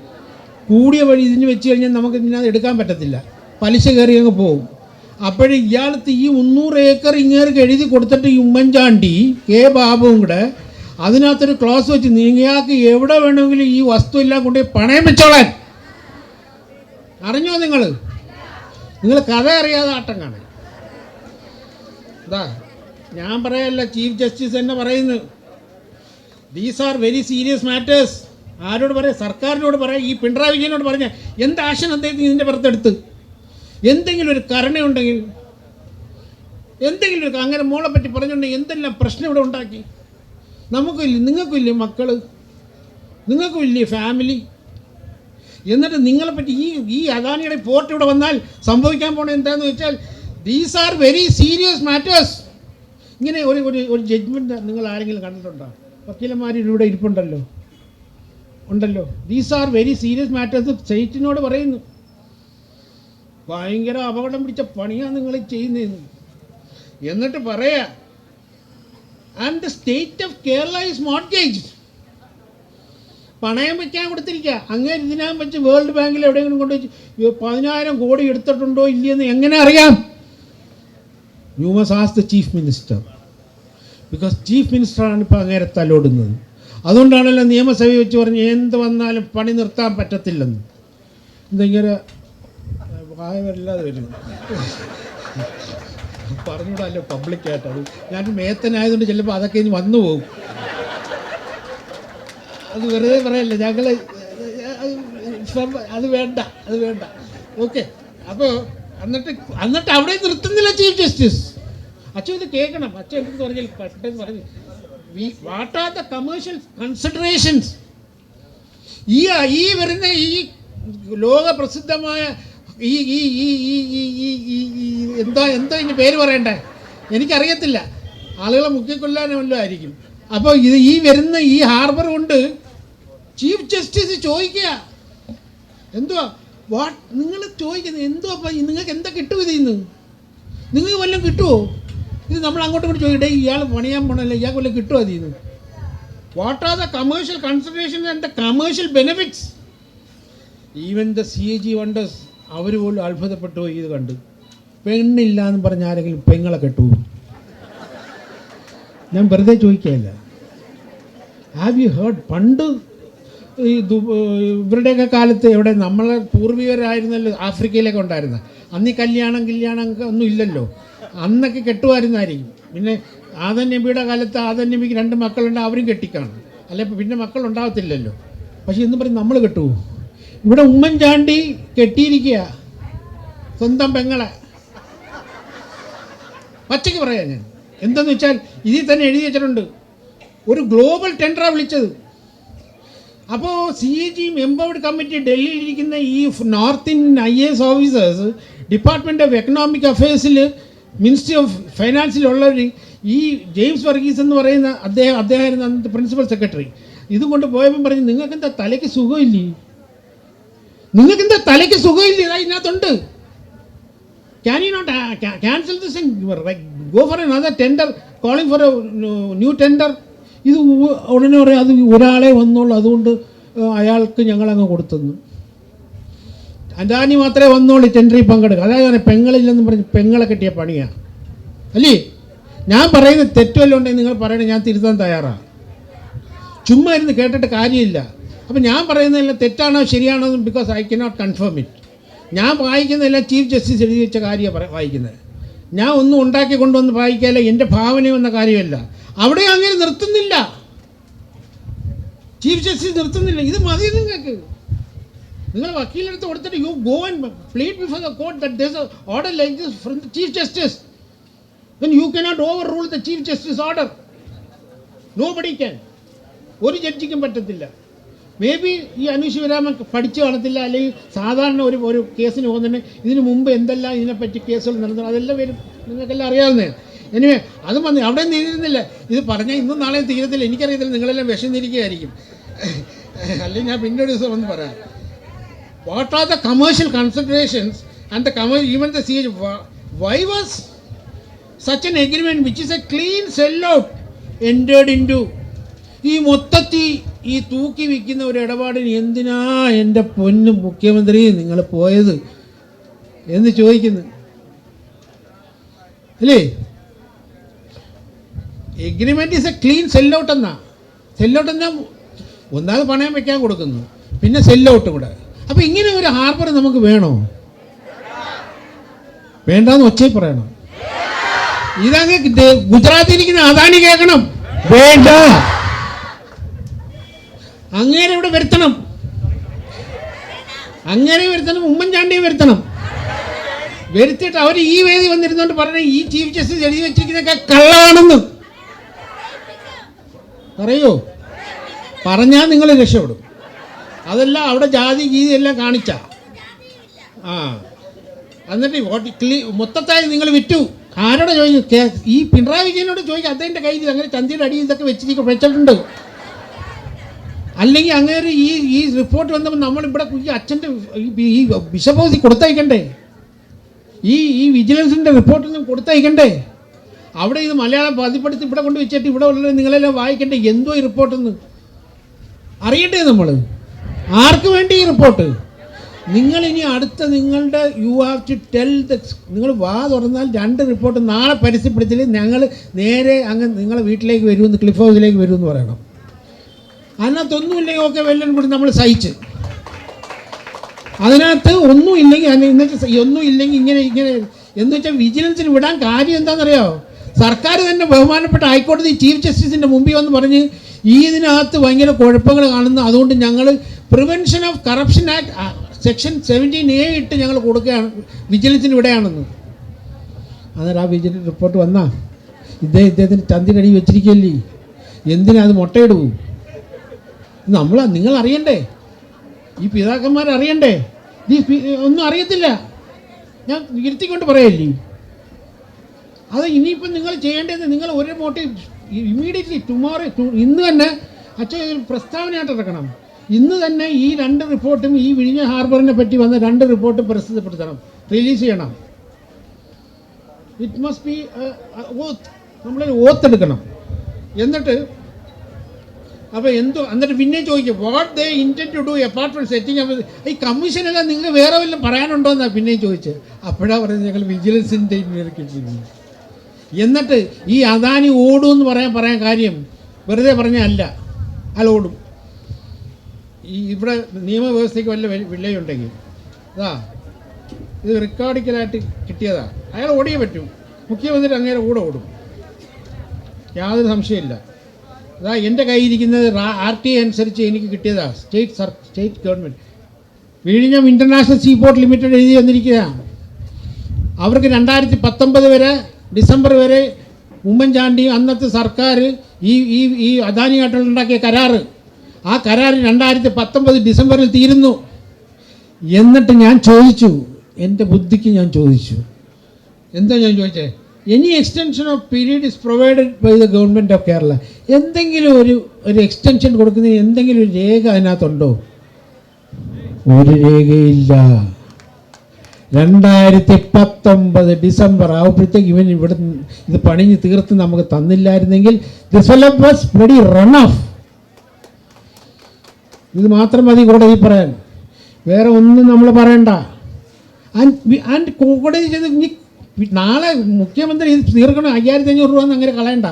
കൂടിയ വഴി ഇതിന് വെച്ച് കഴിഞ്ഞാൽ നമുക്ക് ഇതിനകത്ത് എടുക്കാൻ പറ്റത്തില്ല. പലിശ കയറി അങ്ങ് പോകും അപ്പോഴും ഇയാളത്ത് ഈ മുന്നൂറ് ഏക്കർ ഇങ്ങേർക്ക് എഴുതി കൊടുത്തിട്ട് ഈ ഉമ്മൻചാണ്ടി കെ ബാബുവും കൂടെ അതിനകത്തൊരു ക്ലോസ് വെച്ച് നീങ്ങിയാൾക്ക് എവിടെ വേണമെങ്കിലും ഈ വസ്തു എല്ലാം കൊണ്ടുപോയി പണയം വെച്ചോളാൻ. അറിഞ്ഞോ നിങ്ങൾ നിങ്ങൾ കഥ അറിയാതെ ആട്ടം കാണാൻ. ഇതാ ഞാൻ പറയല്ല ചീഫ് ജസ്റ്റിസ് തന്നെ പറയുന്നു. These are very serious matters ആരോട് പറയാം? സർക്കാരിനോട് പറയാം. ഈ പിണറായി വിജയനോട് പറഞ്ഞ എന്ത് ആശൻ അദ്ദേഹത്തിന് ഇതിന്റെ പുറത്തെടുത്ത്? എന്തെങ്കിലും ഒരു കരുണയുണ്ടെങ്കിൽ എന്തെങ്കിലും ഒരു അങ്ങനെ മോളെ പറ്റി പറഞ്ഞിട്ടുണ്ടെങ്കിൽ എന്തെല്ലാം പ്രശ്നം ഇവിടെ ഉണ്ടാക്കി? നമുക്കും ഇല്ല നിങ്ങൾക്കും ഇല്ലേ മക്കൾ നിങ്ങൾക്കും ഇല്ലേ ഫാമിലി എന്നിട്ട് നിങ്ങളെ പറ്റി ഈ ഈ അദാനിയുടെ പോർട്ട് ഇവിടെ വന്നാൽ സംഭവിക്കാൻ പോണത് എന്താണെന്ന് വെച്ചാൽ these are very serious matters ഇങ്ങനെ ഒരു ഒരു ഒരു ജഡ്ജ്മെന്റ് നിങ്ങൾ ആരെങ്കിലും കണ്ടിട്ടുണ്ടോ? വക്കീലന്മാർ ഇവിടെ ഇരിപ്പുണ്ടല്ലോ. ഉണ്ടല്ലോ. These are very serious matters സ്റ്റേറ്റിനോട് പറയുന്നു. ഭയങ്കര അപകടം പിടിച്ച പണിയാണ് നിങ്ങൾ ചെയ്യുന്നതെന്ന് എന്നിട്ട് പറയാ and the state of Kerala is mortgage പണയം വെക്കാൻ കൊടുത്തിരിക്കുക അങ്ങനെ ഇതിനകം വെച്ച് വേൾഡ് ബാങ്കിൽ എവിടെയെങ്കിലും കൊണ്ടുവച്ച് പതിനായിരം കോടി എടുത്തിട്ടുണ്ടോ ഇല്ലയെന്ന് എങ്ങനെ അറിയാം? You must ask the chief minister because chief മിനിസ്റ്ററാണ് ഇപ്പോൾ അങ്ങേരെ തലോടുന്നത് അതുകൊണ്ടാണല്ലോ നിയമസഭയിൽ വെച്ച് പറഞ്ഞ് എന്ത് വന്നാലും പണി നിർത്താൻ പറ്റത്തില്ലെന്ന്. എന്തെങ്കിലും വായവല്ലാതെ വരുന്നു പറഞ്ഞുകൂടാല്ലോ പബ്ലിക്കായിട്ട് അത് ഞാൻ മേത്തനായതുകൊണ്ട് ചിലപ്പോൾ അതൊക്കെ ഇനി വന്നു പോകും. അത് വെറുതെ പറയല്ല? ഞങ്ങൾ അത് വേണ്ട അത് വേണ്ട. ഓക്കെ. അപ്പോൾ എന്നിട്ട് എന്നിട്ട് അവിടെ നിർത്തുന്നില്ല ചീഫ് ജസ്റ്റിസ്. അച്ഛൻ ഇത് കേൾക്കണം. അച്ഛൻ എന്ത് പറഞ്ഞാൽ പെട്ടെന്ന് പറഞ്ഞു what are the commercial considerations ഈ ഈ വരുന്ന ഈ ലോക പ്രസിദ്ധമായ ഈ ഈ ഈ ഈ ഈ ഈ ഈ എന്താ എന്താ ഇതിന്റെ പേര് പറയണ്ടേ? എനിക്കറിയത്തില്ല. ആളുകളെ മുക്കിക്കൊല്ലാനല്ലോ ആയിരിക്കും. അപ്പോൾ ഇത് ഈ വരുന്ന ഈ ഹാർബർ കൊണ്ട് ചീഫ് ജസ്റ്റിസ് ചോദിക്കുക. എന്തുവാ? വാട്ട്? നിങ്ങൾ ചോദിക്കുന്നത് എന്തുവാ അപ്പം നിങ്ങൾക്ക് എന്താ കിട്ടും ഇതിൽ നിന്ന് നിങ്ങൾക്ക് വല്ലതും കിട്ടുമോ ഇത് നമ്മൾ അങ്ങോട്ടും ഇങ്ങോട്ട് ചോദിക്കട്ടെ ഇയാൾ പണിയാൻ പോണല്ലേ ഇയാൾക്ക് വല്ലതും കിട്ടുമോ അതിൽ നിന്ന് what are the commercial consideration and the commercial benefits even the C A G wonders അവർ പോലും അത്ഭുതപ്പെട്ടു ഇത് കണ്ട്. പെണ്ണില്ല എന്ന് പറഞ്ഞ ആരെങ്കിലും പെങ്ങളെ കെട്ടു ഞാൻ വെറുതെ ചോദിക്കുകയല്ല. ഹാവ് യു ഹേർഡ് പണ്ട് ഈ ഇവരുടെയൊക്കെ കാലത്ത് എവിടെ നമ്മളെ പൂർവികരായിരുന്നല്ലോ ആഫ്രിക്കയിലൊക്കെ ഉണ്ടായിരുന്നത് അന്ന് ഈ കല്യാണം കല്യാണം ഒന്നും ഇല്ലല്ലോ. അന്നൊക്കെ കെട്ടുമായിരുന്നായിരിക്കും. പിന്നെ ആദൻ നബിയുടെ കാലത്ത് ആദൻ രണ്ട് മക്കളുണ്ട് അവരും കെട്ടിക്കാണ്. അല്ലെ പിന്നെ മക്കൾ ഉണ്ടാകത്തില്ലല്ലോ പക്ഷെ ഇന്ന് പറയും നമ്മൾ കെട്ടുമോ ഇവിടെ ഉമ്മൻചാണ്ടി കെട്ടിയിരിക്കുക. സ്വന്തം പെങ്ങളെ. പച്ചയ്ക്ക് പറയാം ഞാൻ. എന്തെന്ന് വെച്ചാൽ ഇതിൽ തന്നെ എഴുതി വെച്ചിട്ടുണ്ട്. ഒരു ഗ്ലോബൽ ടെൻഡറാണ് വിളിച്ചത്. അപ്പോൾ C A G empowered committee ഡൽഹിയിലിരിക്കുന്ന ഈ north Indian I S officers department of economic അഫയേഴ്സിൽ ministry of ഫൈനാൻസിലുള്ളവർ ഈ ജെയിംസ് വർഗീസ് എന്ന് പറയുന്ന അദ്ദേഹം അദ്ദേഹമായിരുന്നു അന്നത്തെ പ്രിൻസിപ്പൽ സെക്രട്ടറി ഇതും കൊണ്ട് പോയപ്പം പറഞ്ഞു നിങ്ങൾക്ക് എന്താ തലയ്ക്ക് സുഖമില്ലേ? നിങ്ങൾക്ക് എന്താ തലയ്ക്ക് സുഖമില്ലേ? ഇതാ ഇതിനകത്തുണ്ട്. Can you not cancel this go for another tender calling for a new tender ഇത് ഉടനെ പറയാം അത് ഒരാളെ വന്നോളൂ. അതുകൊണ്ട് അയാൾക്ക് ഞങ്ങളങ്ങ് കൊടുത്തെന്ന്. അദാനി മാത്രമേ വന്നോളൂ ടെൻഡറിൽ പങ്കെടുക്കുക അതായത് പെങ്ങളില്ലെന്ന് പറഞ്ഞ് പെങ്ങളെ കെട്ടിയ പണിയാണ് അല്ലേ? ഞാൻ പറയുന്ന തെറ്റുമല്ലോ ഉണ്ടെങ്കിൽ നിങ്ങൾ പറയണേ ഞാൻ തിരുത്താൻ തയ്യാറാണ് ചുമ്മാ ഇരുന്ന് കേട്ടിട്ട് കാര്യമില്ല. അപ്പം ഞാൻ പറയുന്നതെല്ലാം തെറ്റാണോ ശരിയാണോ because I cannot confirm it ഞാൻ വായിക്കുന്നതെല്ലാം ചീഫ് ജസ്റ്റിസ് എഴുതി വെച്ച കാര്യമാണ് വായിക്കുന്നത്. ഞാൻ ഒന്നും ഉണ്ടാക്കി കൊണ്ടുവന്ന് വായിക്കാല്ല എന്റെ ഭാവന എന്ന കാര്യമല്ല. അവിടെ അങ്ങനെ നിർത്തുന്നില്ല. ചീഫ് ജസ്റ്റിസ് നിർത്തുന്നില്ല. ഇത് മതി നിങ്ങൾക്ക്. നിങ്ങൾ വക്കീലെടുത്ത് കൊടുത്തിട്ട് you go and plead before the court that this order like this from the chief justice then you cannot overrule the chief justice order. Nobody can. ഒരു ജഡ്ജിക്കും പറ്റത്തില്ല. മേ ബി ഈ അനുശിവരാമൻ പഠിച്ചു കാണത്തില്ല അല്ലെങ്കിൽ സാധാരണ ഒരു ഒരു കേസിന് പോകുന്നുണ്ട്. ഇതിനു മുമ്പ് എന്തെല്ലാം ഇതിനെപ്പറ്റി കേസുകൾ നടന്നു? അതെല്ലാം വരും. നിങ്ങൾക്കെല്ലാം അറിയാവുന്നേ എനിവേ അത് വന്ന് അവിടെ തീരുന്നില്ല ഇത് പറഞ്ഞാൽ ഇന്നും നാളെയും തീരത്തില്ല. എനിക്കറിയത്തില്ല നിങ്ങളെല്ലാം വിഷന്നിരിക്കുകയായിരിക്കും അല്ലെങ്കിൽ ഞാൻ പിന്നെ ഒരു ദിവസം വന്ന് പറയാം. What are the commercial considerations and the come even the C Y was such an agreement which is a clean sellout entered into ഈ മൊത്തത്തിൽ ഈ തൂക്കി വിൽക്കുന്ന ഒരു ഇടപാടിന് എന്തിനാ എന്റെ പൊന്നും മുഖ്യമന്ത്രി നിങ്ങൾ പോയത്? എന്ന് ചോദിക്കുന്നു. അല്ലേ? Agreement is a clean sellout എന്നാ. സെല്ലൗട്ട് എന്നാ ഒന്നാമത് പണയം വെക്കാൻ കൊടുക്കുന്നു. പിന്നെ സെല്ലൗട്ട് കൂടെ. അപ്പോൾ ഇങ്ങനെ ഒരു ഹാർബർ നമുക്ക് വേണോ? വേണ്ടാന്ന് ഒച്ചയിൽ പറയണം. ഇതങ്ങ് ഗുജറാത്തിൽ ഇരിക്കുന്ന അദാനി കേൾക്കണം. വേണ്ട. അങ്ങനെ ഇവിടെ വരുത്തണം. അങ്ങനെ വരുത്തണം ഉമ്മൻചാണ്ടിയെ വരുത്തണം. വരുത്തിയിട്ട് അവർ ഈ വേദി വന്നിരുന്നോണ്ട് പറഞ്ഞ ഈ ചീഫ് ജസ്റ്റിസ് എഴുതി വെച്ചിരിക്കുന്നതൊക്കെ കള്ളാണെന്ന്. പറയൂ. പറഞ്ഞാൽ നിങ്ങൾ രക്ഷപ്പെടും. അതെല്ലാം അവിടെ ജാതി ഗീതി എല്ലാം കാണിച്ച. ആ. എന്നിട്ട് മൊത്തത്തായി നിങ്ങൾ വിറ്റു. ആരോടെ ചോദിക്കും ഈ പിണറായി വിജയനോട് ചോദിക്കും അദ്ദേഹത്തിന്റെ കയ്യിൽ അങ്ങനെ ചന്തിയുടെ അടിയിൽ ഇതൊക്കെ വെച്ചിരിക്കും വെച്ചിട്ടുണ്ട്. അല്ലെങ്കിൽ അങ്ങനെ ഈ ഈ റിപ്പോർട്ട് വന്നപ്പോൾ നമ്മളിവിടെ ഈ അച്ഛന്റെ ഈ- ഹൗസിൽ കൊടുത്തയക്കണ്ടേ? ഈ ഈ വിജിലൻസിന്റെ റിപ്പോർട്ടൊന്നും കൊടുത്തയക്കണ്ടേ? അവിടെ ഇത് മലയാളം പതിപ്പെടുത്തി ഇവിടെ കൊണ്ട് വെച്ചിട്ട് ഇവിടെ ഉള്ളവരെ നിങ്ങളെല്ലാം വായിക്കണ്ടേ? എന്തോ ഈ റിപ്പോർട്ടെന്ന് അറിയണ്ടേ നമ്മൾ ആർക്ക് വേണ്ടി ഈ റിപ്പോർട്ട് നിങ്ങൾ ഇനി അടുത്ത നിങ്ങളുടെ you have to tell the നിങ്ങൾ വാ തുറന്നാൽ രണ്ട് റിപ്പോർട്ട് നാളെ പരസ്യപ്പെടുത്തില്ല ഞങ്ങൾ നേരെ അങ്ങ് നിങ്ങളെ വീട്ടിലേക്ക് വരുമെന്ന് ക്ലിഫ് ഹൗസിലേക്ക് വരുമെന്ന് പറയണം. അതിനകത്തൊന്നുമില്ലെങ്കിൽ ഒക്കെ വെല്ലൻ കൂടി നമ്മൾ സഹിച്ച്. അതിനകത്ത് ഒന്നും ഇല്ലെങ്കിൽ ഇന്നത്തെ ഒന്നും ഇല്ലെങ്കിൽ ഇങ്ങനെ ഇങ്ങനെ എന്ന് വെച്ചാൽ വിജിലൻസിന് വിടാൻ കാര്യം എന്താണെന്നറിയാമോ സർക്കാർ തന്നെ ബഹുമാനപ്പെട്ട ഹൈക്കോടതി ചീഫ് ജസ്റ്റിസിന്റെ മുമ്പിൽ വന്ന് പറഞ്ഞ് ഈ ഇതിനകത്ത് ഭയങ്കര കുഴപ്പങ്ങൾ കാണുന്നു. അതുകൊണ്ട് ഞങ്ങൾ prevention of corruption act section seventeen A ഇട്ട് ഞങ്ങൾ കൊടുക്കുകയാണ്. വിജിലൻസിന് ഇവിടെയാണെന്ന്. അന്നേരം ആ വിജിലൻസ് റിപ്പോർട്ട് വന്നാ ഇദ്ദേഹം ഇദ്ദേഹത്തിന് ചന്തിനടി വെച്ചിരിക്കുകയല്ലേ. എന്തിനാ അത് മുട്ടയിടൂ? നമ്മൾ നിങ്ങൾ അറിയണ്ടേ? ഈ പിതാക്കന്മാർ അറിയണ്ടേ ഒന്നും അറിയത്തില്ല. ഞാൻ ഇരുത്തിക്കൊണ്ട് പറയല്ലേ? അത് ഇനിയിപ്പം നിങ്ങൾ ചെയ്യേണ്ടത് നിങ്ങൾ ഒരു മോട്ടീവ് ഇമ്മീഡിയറ്റ്ലി ടുമോറോ ഇന്ന് തന്നെ അച്ഛൻ ഒരു പ്രസ്താവനയായിട്ട് ഇറക്കണം. ഇന്ന് തന്നെ ഈ രണ്ട് റിപ്പോർട്ടും ഈ വിഴിഞ്ഞ ഹാർബറിനെ പറ്റി വന്ന രണ്ട് റിപ്പോർട്ടും പ്രസിദ്ധപ്പെടുത്തണം. റിലീസ് ചെയ്യണം. ഇറ്റ് മസ്റ്റ് ബി ഓത്ത് നമ്മളൊരു ഓത്ത് എടുക്കണം. എന്നിട്ട് അപ്പോൾ എന്തോ എന്നിട്ട് പിന്നെയും ചോദിക്കും what they intent to do apart from setting ഈ കമ്മീഷനെല്ലാം നിങ്ങൾക്ക് വേറെ വല്ലതും പറയാനുണ്ടോ എന്നാണ് പിന്നെയും ചോദിച്ചത്. അപ്പോഴാണ് പറയുന്നത് ഞങ്ങൾ വിജിലൻസിന്റെ കിട്ടിയിരുന്നു എന്നിട്ട് ഈ അദാനി ഓടും എന്ന് പറയാൻ പറയാൻ കാര്യം വെറുതെ പറഞ്ഞല്ല അല്ല. ഓടും. ഈ ഇവിടെ നിയമവ്യവസ്ഥയ്ക്ക് വല്ല വിള്ളയുണ്ടെങ്കിൽ അതാ ഇത് റെക്കോർഡിക്കലായിട്ട് കിട്ടിയതാ. അയാൾ ഓടിയേ പറ്റൂ. മുഖ്യമന്ത്രി അങ്ങനെ കൂടെ ഓടും. യാതൊരു സംശയമില്ല. അതാ എന്റെ കയ്യിരിക്കുന്നത് ആർ ടി അനുസരിച്ച് എനിക്ക് കിട്ടിയതാ. State sir state government. വിഴിഞ്ഞം ഇന്റർനാഷണൽ സീപോർട്ട് ലിമിറ്റഡ് എഴുതി വന്നിരിക്കുക അവർക്ക് രണ്ടായിരത്തി പത്തൊമ്പത് വരെ ഡിസംബർ വരെ ഉമ്മൻചാണ്ടി അന്നത്തെ സർക്കാർ ഈ ഈ ഈ അദാനിയായിട്ടുണ്ടാക്കിയ കരാറ്. ആ കരാർ രണ്ടായിരത്തി പത്തൊമ്പത് ഡിസംബറിൽ തീരുന്നു. എന്നിട്ട് ഞാൻ ചോദിച്ചു എന്റെ ബുദ്ധിക്ക് ഞാൻ ചോദിച്ചു. എന്താ ഞാൻ ചോദിച്ചേ? Any extension of period is provided by the government of Kerala എന്തെങ്കിലും ഒരു ഒരു എക്സ്റ്റൻഷൻ കൊടുക്കുന്നതിന് എന്തെങ്കിലും ഒരു രേഖ അതിനകത്തുണ്ടോ? ഒരു രേഖയില്ല. രണ്ടായിരത്തി പത്തൊമ്പത് ഡിസംബർ ആവുമ്പോഴത്തേക്ക് ഇവൻ ഇവിടെ ഇത് പണിഞ്ഞ് തീർത്ത് നമുക്ക് തന്നില്ലായിരുന്നെങ്കിൽ ദിസ് റൺ ഓഫ് ഇത് മാത്രം മതി കോടതി പറയാൻ വേറെ ഒന്നും നമ്മൾ പറയണ്ട. ആൻഡ് കോടതി ചെന്ന് ഇനി നാളെ മുഖ്യമന്ത്രി ഇത് തീർക്കണം അയ്യായിരത്തി അഞ്ഞൂറ് രൂപ അങ്ങനെ കളയണ്ട.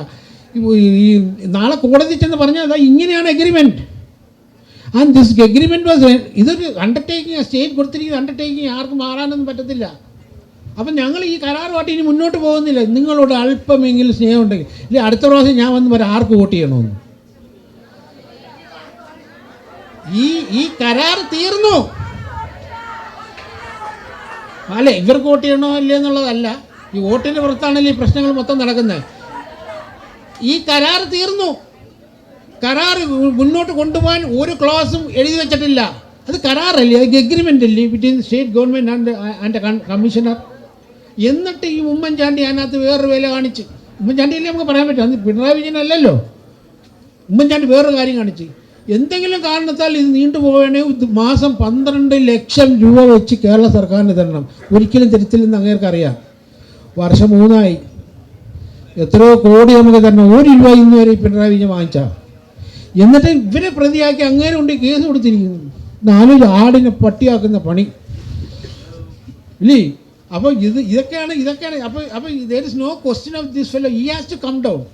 ഈ- നാളെ കോടതി ചെന്ന് പറഞ്ഞാൽ അതാ ഇങ്ങനെയാണ് agreement and this agreement was ഇതൊരു അണ്ടർടേക്കിംഗ് സ്റ്റേറ്റ് കൊടുത്തിരിക്കുന്ന അണ്ടർടേക്കിംഗ് ആർക്കും മാറാനൊന്നും പറ്റത്തില്ല. അപ്പം ഞങ്ങൾ ഈ കരാറുമായിട്ട് ഇനി മുന്നോട്ട് പോകുന്നില്ല. നിങ്ങളോട് അല്പമെങ്കിലും സ്നേഹമുണ്ടെങ്കിൽ. ഇല്ല അടുത്ത പ്രാവശ്യം ഞാൻ വന്ന് പറയാം ആർക്ക് വോട്ട് ചെയ്യണമെന്ന്. ഈ ഈ കരാർ തീർന്നു. അല്ല ഇവർക്ക് വോട്ട് ചെയ്യണോ ഇല്ലേ എന്നുള്ളതല്ല. ഈ വോട്ടിന്റെ പുറത്താണല്ലോ ഈ പ്രശ്നങ്ങൾ മൊത്തം നടക്കുന്നത്. ഈ കരാർ തീർന്നു. കരാർ മുന്നോട്ട് കൊണ്ടുപോകാൻ ഒരു ക്ലോസും എഴുതി വെച്ചിട്ടില്ല. അത് കരാറല്ലേ? അത് എഗ്രിമെന്റ് അല്ലേ? Between state government and and commissioner എന്നിട്ട് ഈ ഉമ്മൻചാണ്ടി അതിനകത്ത് വേറൊരു വില കാണിച്ച്. ഉമ്മൻചാണ്ടിയല്ലേ നമുക്ക് പറയാൻ പറ്റും? അത് പിണറായി വിജയൻ അല്ലല്ലോ. ഉമ്മൻചാണ്ടി വേറൊരു കാര്യം കാണിച്ച്. എന്തെങ്കിലും കാരണത്താൽ ഇത് നീണ്ടുപോവുകയാണെങ്കിൽ ഇത് മാസം പന്ത്രണ്ട് ലക്ഷം രൂപ വെച്ച് കേരള സർക്കാരിന് തരണം. ഒരിക്കലും തിരുത്തില്ലെന്ന് അങ്ങേർക്ക് അറിയാം. വർഷം മൂന്നായി. എത്രയോ കോടി നമുക്ക് തരണം. ഒരു രൂപ ഇന്നുവരെ പിണറായി വിജയൻ വാങ്ങിച്ച. എന്നിട്ട് ഇവരെ പ്രതിയാക്കി അങ്ങനെ കൊണ്ട് കേസ് കൊടുത്തിരിക്കുന്നു. നാലൊരു ആടിനെ പട്ടിയാക്കുന്ന പണി. ഇല്ലേ? അപ്പോൾ ഇത് ഇതൊക്കെയാണ് ഇതൊക്കെയാണ്. അപ്പോൾ അപ്പോൾ there is no question of this fellow he has to come down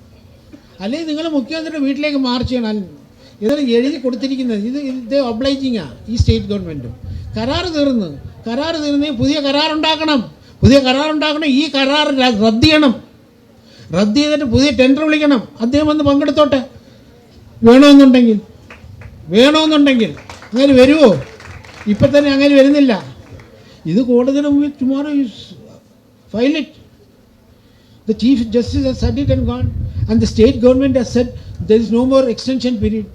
അല്ലെങ്കിൽ നിങ്ങൾ മുഖ്യമന്ത്രിയുടെ വീട്ടിലേക്ക് മാർച്ച് ചെയ്യണം. ഇതാണ് എഴുതി കൊടുത്തിരിക്കുന്നത്. ഇത് ഇത് ആണ് ഈ സ്റ്റേറ്റ് ഗവൺമെന്റും കരാർ തീർന്ന്. കരാർ തീർന്ന് പുതിയ കരാർ ഉണ്ടാക്കണം. പുതിയ കരാർ ഉണ്ടാക്കണം. ഈ കരാർ റദ്ദ് ചെയ്യണം. റദ്ദ് ചെയ്തിട്ട് പുതിയ ടെൻഡർ വിളിക്കണം. അദ്ദേഹം വന്ന് പങ്കെടുത്തോട്ടെ. വേണമെന്നുണ്ടെങ്കിൽ വേണമെന്നുണ്ടെങ്കിൽ അങ്ങനെ വരുമോ ഇപ്പം തന്നെ അങ്ങനെ വരുന്നില്ല. ഇത് കോടതിയുടെ മുമ്പിൽ tomorrow file it the chief justice said it and gone, and the state government has said there is no more extension period.